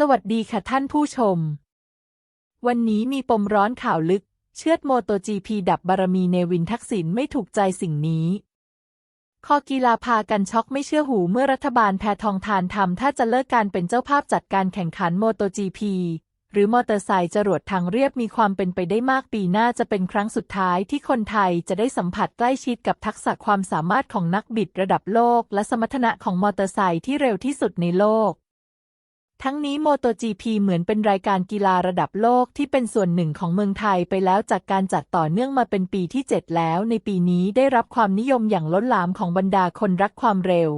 สวัสดีค่ะท่านผู้ชม วันนี้มีปมร้อนข่าวลึก เชือดโมโตจีพีดับบารมีเนวินทักษิณไม่ถูกใจสิ่งนี้ คอกีฬาพากันช็อกไม่เชื่อหูเมื่อรัฐบาลแพทองทานทำถ้าจะเลิกการเป็นเจ้าภาพจัดการแข่งขันโมโตจีพีหรือมอเตอร์ไซค์จรวดทางเรียบมีความเป็นไปได้มากปีหน้าจะเป็นครั้งสุดท้ายที่คนไทยจะได้สัมผัสใกล้ชิดกับทักษะความสามารถของนักบิดระดับโลก และสมรรถนะของมอเตอร์ไซค์ที่เร็วที่สุดในโลก ทั้งนี้โมโต GP เหมือนเป็นรายการกีฬาระดับโลกที่เป็นส่วนหนึ่งของเมืองไทยไปแล้วจากการจัดต่อเนื่องมาเป็นปีที่ 7 แล้ว ในปีนี้ได้รับความนิยมอย่างล้นหลามของบรรดาคนรักความเร็ว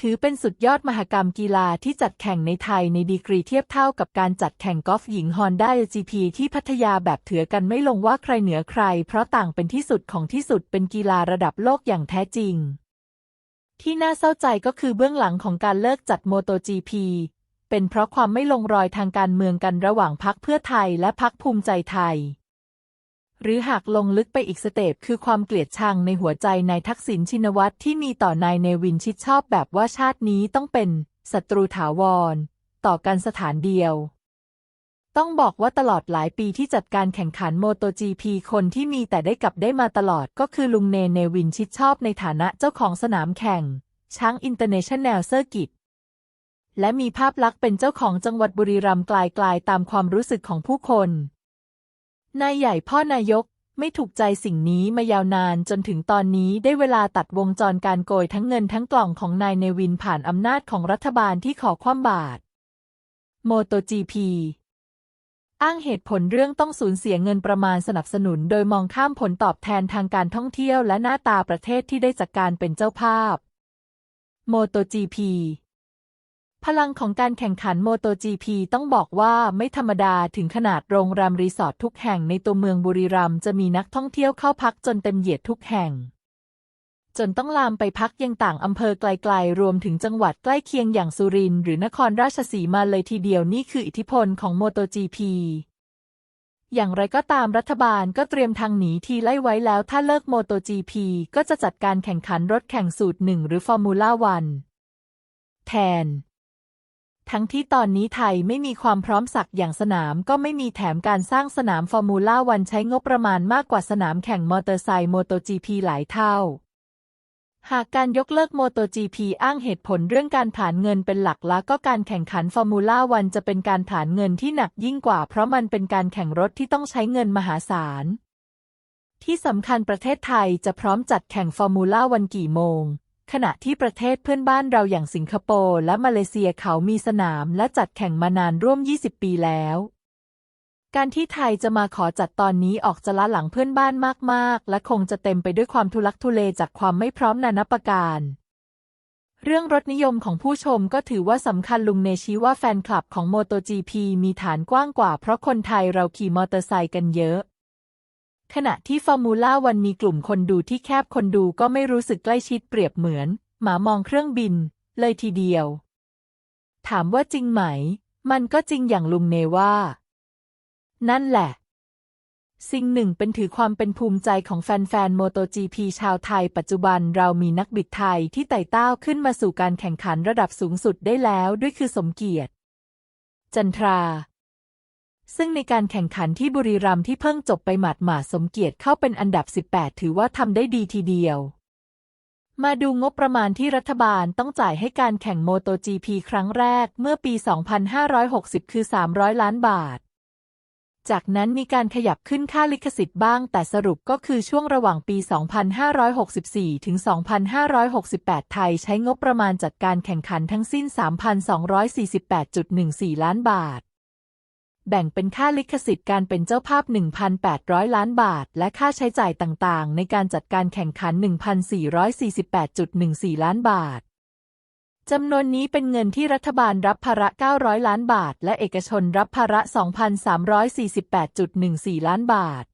ถือเป็นสุดยอดมหกรรมกีฬาที่จัดแข่งในไทยในดีกรีเทียบเท่ากับการจัดแข่งกอล์ฟหญิงฮอนด้า GP ที่พัทยาแบบเถือกันไม่ลงว่าใครเหนือใคร เพราะต่างเป็นที่สุดของที่สุดเป็นกีฬาระดับโลกอย่างแท้จริง ที่น่าเศร้าใจก็คือเบื้องหลังของการเลิกจัดโมโต GP เป็นเพราะความไม่ลงรอยทางการเมืองกันระหว่างพักเพื่อไทยและพักภูมิใจไทย หรือหากลงลึกไปอีกสเต็ปคือความเกลียดชังในหัวใจนายทักษิณชินวัตรที่มีต่อนายเนวินชิดชอบแบบว่าชาตินี้ต้องเป็นศัตรูถาวร ต่อกันสถานเดียว ต้องบอกว่าตลอดหลายปีที่จัดการแข่งขันโมโต GP คนที่มีแต่ได้กลับได้มาตลอดก็คือลุงเนเนวินชิดชอบในฐานะเจ้าของสนามแข่ง ช้างอินเตอร์เนชั่นแนลเซอร์กิตและมีภาพลักษณ์เป็นเจ้าของจังหวัดบุรีรัมย์กลายๆตามความรู้สึกของผู้คน นายใหญ่พ่อนายกไม่ถูกใจสิ่งนี้มายาวนานจนถึงตอนนี้ได้เวลาตัดวงจรการโกยทั้งเงินทั้งกล่องของนายเนวินผ่านอำนาจของรัฐบาลที่ขอคว่ำบาตรโมโต GP อ้างเหตุผลเรื่องต้องสูญเสียเงินประมาณสนับสนุน โดยมองข้ามผลตอบแทนทางการท่องเที่ยวและหน้าตาประเทศที่ได้จากการเป็นเจ้าภาพโมโต GP พลังของการแข่งขันโมโต GP ต้องบอกว่าไม่ธรรมดาถึงขนาดโรงแรมรีสอร์ททุกแห่งในตัวเมืองบุรีรัมย์จะมีนักท่องเที่ยวเข้าพักจนเต็มเหยียดทุกแห่ง จนต้องลามไปพักยังต่างอำเภอไกลๆ รวมถึงจังหวัดใกล้เคียงอย่างสุรินทร์หรือนครราชสีมาเลยทีเดียวนี่คืออิทธิพลของโมโต GP อย่างไรก็ตามรัฐบาลก็เตรียมทางหนีทีไล่ไว้แล้วถ้าเลิกโมโต GP ก็จะจัดการแข่งขันรถแข่งสูตรหนึ่งหรือฟอร์มูล่าวันแทน ทั้งที่ตอนนี้ไทยไม่มีความพร้อมสักอย่างสนามก็ไม่มีแถมการสร้างสนามฟอร์มูล่าวันใช้งบประมาณมากกว่าสนามแข่งมอเตอร์ไซค์โมโต GP หลายเท่า หากการยกเลิกโมโต GP อ้างเหตุผลเรื่องการผลานเงินเป็นหลักแล้วก็การแข่งขันฟอร์มูล่าวันจะเป็นการผลานเงินที่หนักยิ่งกว่า เพราะมันเป็นการแข่งรถที่ต้องใช้เงินมหาศาล ที่สำคัญประเทศไทยจะพร้อมจัดแข่งฟอร์มูล่าวันกี่โมง ขณะที่ประเทศเพื่อนบ้านเราอย่างสิงคโปร์และมาเลเซียเขามีสนามและจัดแข่งมานานร่วม 20 ปีแล้ว การที่ไทยจะมาขอจัดตอนนี้ออกจะล้าหลังเพื่อนบ้านมาก ๆ และคงจะเต็มไปด้วยความทุลักทุเลจากความไม่พร้อมนานาประการ เรื่องรถนิยมของผู้ชมก็ถือว่าสำคัญลุงเนชี้ว่าแฟนคลับของ MotoGP มีฐานกว้างกว่า เพราะคนไทยเราขี่มอเตอร์ไซค์กันเยอะ ขณะที่ฟอร์มูล่าวันมีกลุ่มคนดูที่แคบคนดูก็ไม่รู้สึกใกล้ชิดเปรียบเหมือน หมามองเครื่องบิน เลยทีเดียว ถามว่าจริงไหม มันก็จริงอย่างลุงเนว่า นั่นแหละ สิ่งหนึ่งเป็นถือความเป็นภูมิใจของแฟนๆโมโต GP ชาวไทย ปัจจุบันเรามีนักบิดไทยที่ไต่เต้าขึ้นมาสู่การแข่งขันระดับสูงสุดได้แล้วด้วยคือสมเกียรติ จันทรา ซึ่งในการแข่งขันที่บุรีรัมย์ที่เพิ่งจบไปหมาดหมาดๆสมเกียรติเข้าเป็นอันดับ 18 ถือว่าทำได้ดีทีเดียวมาดูงบประมาณที่รัฐบาลต้องจ่ายให้การแข่งโมโต GP ครั้งแรกเมื่อปี 2560 คือ 300 ล้านบาท จากนั้นมีการขยับขึ้นค่าลิขสิทธิ์บ้าง แต่สรุปก็คือช่วงระหว่างปี 2564 ถึง 2568 ไทยใช้งบประมาณจัดการแข่งขันทั้งสิ้น 3,248.14 ล้านบาท แบ่งเป็นค่าลิขสิทธิ์การเป็นเจ้าภาพ 1,800 ล้านบาท และค่าใช้จ่ายต่างๆ ในการจัดการแข่งขัน 1,448.14 ล้านบาท จำนวนนี้เป็นเงินที่รัฐบาลรับภาระ 900 ล้านบาท และเอกชนรับภาระ 2,348.14 ล้านบาท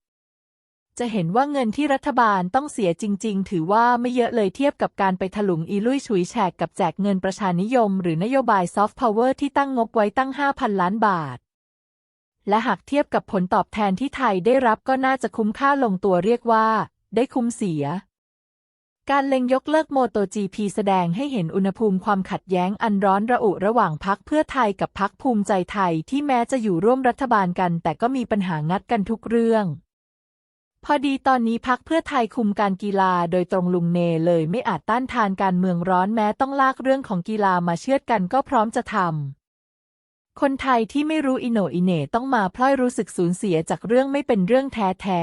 จะเห็นว่าเงินที่รัฐบาลต้องเสียจริง ๆ ถือว่าไม่เยอะเลยเทียบกับการไปถลุงอีลุยฉุยแฉกกับแจกเงินประชานิยม หรือนโยบายซอฟต์พาวเวอร์ที่ตั้งงบไว้ตั้ง 5,000 ล้านบาท และหากเทียบกับผลตอบแทนที่ไทยได้รับก็น่าจะคุ้มค่าลงตัวเรียกว่า ได้คุ้มเสีย การเล็งยกเลิกโมโต GP แสดงให้เห็นอุณหภูมิความขัดแย้งอันร้อนระอุระหว่างพักเพื่อไทยกับพักภูมิใจไทยที่แม้จะอยู่ร่วมรัฐบาลกัน แต่ก็มีปัญหางัดกันทุกเรื่อง พอดีตอนนี้พักเพื่อไทยคุมการกีฬาโดยตรงลุงเนเลยไม่อาจต้านทานการเมืองร้อนแม้ต้องลากเรื่องของกีฬามาเชือดกันก็พร้อมจะทำคนไทยที่ไม่รู้อิโนอิเน่ต้องมาพลอยรู้สึกสูญเสียจากเรื่องไม่เป็นเรื่องแท้แท้